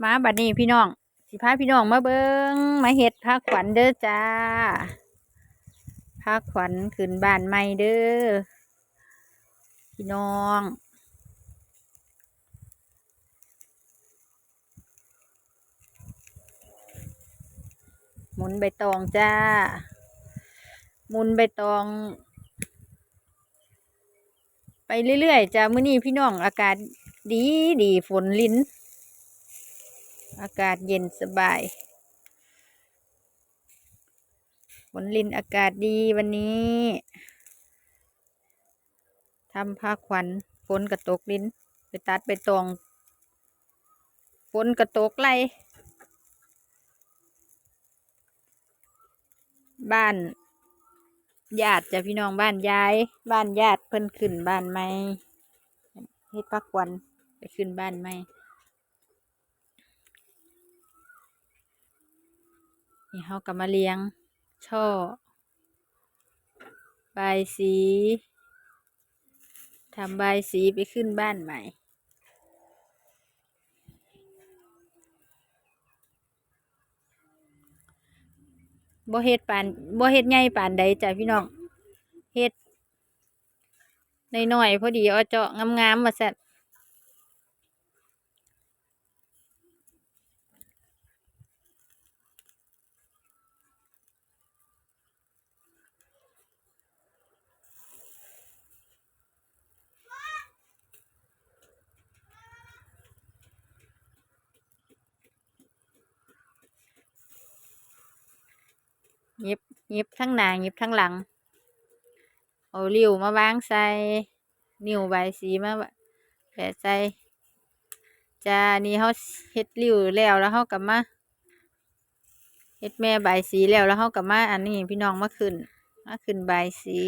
มาบัดนี้พี่น้อง สิพาพี่น้องมาเบิงมาเฮ็ดผ้าขวัญเด้อจ้าผ้าขวัญขึ้นบ้านใหม่เด้อพี่น้องหมุนใบตองจ้าหมุนใบตอง ไปเรื่อยๆจ้ามื้อนี้พี่น้องอากาศดีดีฝนลิ้น อากาศเย็นสบายฝนลินอากาศดีวันนี้ทำผ้าขวัญฝนกระตกลิ้น ไปตัดไปตองฝนกระตกไล่บ้านญาติจะพี่น้องบ้านยาย บ้านญาติเพิ่นขึ้นบ้านใหม่เฮ็ดผ้าขวัญไปขึ้นบ้านใหม่ นี่เขาก็มาเลี้ยง ช่อบสีทำใบสีไปขึ้นบ้านใหม่ บ่เฮ็ดปานบ่เฮ็ดใหญ่ปานใดจ้ะพี่น้อง เฮ็ดน้อยๆพอดีเอาเจาะงามๆมาซั่น หยิบหยิบทั้งหน้าหยิบทั้งหลัง เอาริ้วมาวางใส่ นิ้วใบสีมาแปะใส่จ้านี่เขาเฮ็ดริ้วแล้วแล้วเขากลับมาเฮ็ดแม่ใบสีแล้วแล้วเขากลับมาอันนี้พี่น้องมาขึ้นมาขึ้นใบสี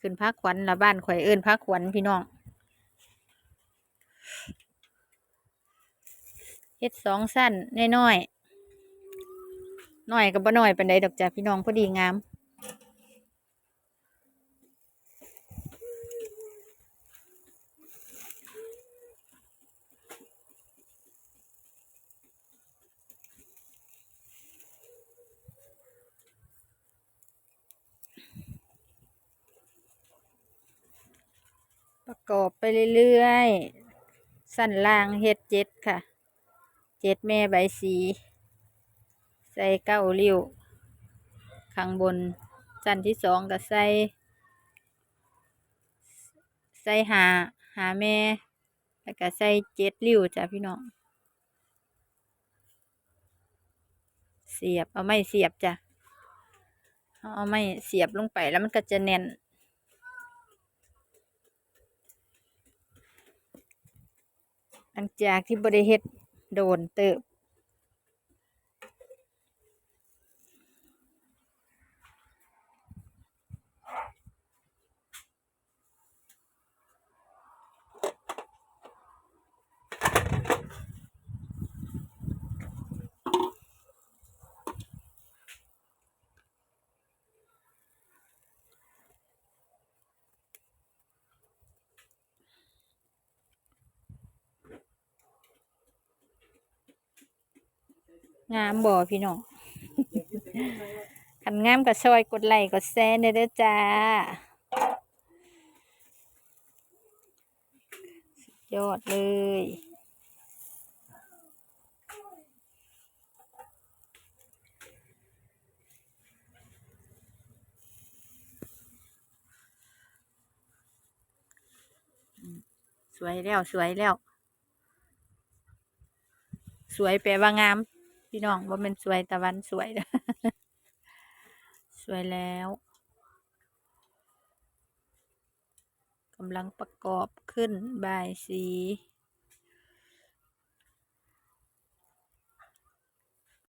ขึ้นพักขวัญละบ้านข่อยเอิ้นพักขวัญพี่น้องเฮ็ดสองสั้นน้อยๆ หน้อยกับบ่น้อยปานใดดอกจ้ะพี่น้องพอดีงาม ประกอบไปเรื่อยๆ สั้นล่างเฮ็ดเจ็ดค่ะ เจ็ดแม่ใบสี ส่เก้าริ้ว ข้างบนสั้นที่สองก็ใส่ ใส่หาหาแม่ แล้วก็ใส่เจ็ดริ้วจ้ะพี่น้อง เสียบ เอาไม้เสียบจ้ะ เอาเอาไม้เสียบลงไปแล้วมันก็จะแน่นหลังจากที่บริเฮ็ดโดนเติบ งามบ่พี่น้องขันงามก็ซอยกดไลค์กดแชร์เด้อเด้อจ้าสุดยอดเลยสวยแล้ว สวยแล้ว สวยแปลว่างาม พี่น้องว่าเป็นสวยตะวันสวยสวยแล้วกำลังประกอบขึ้นบายสี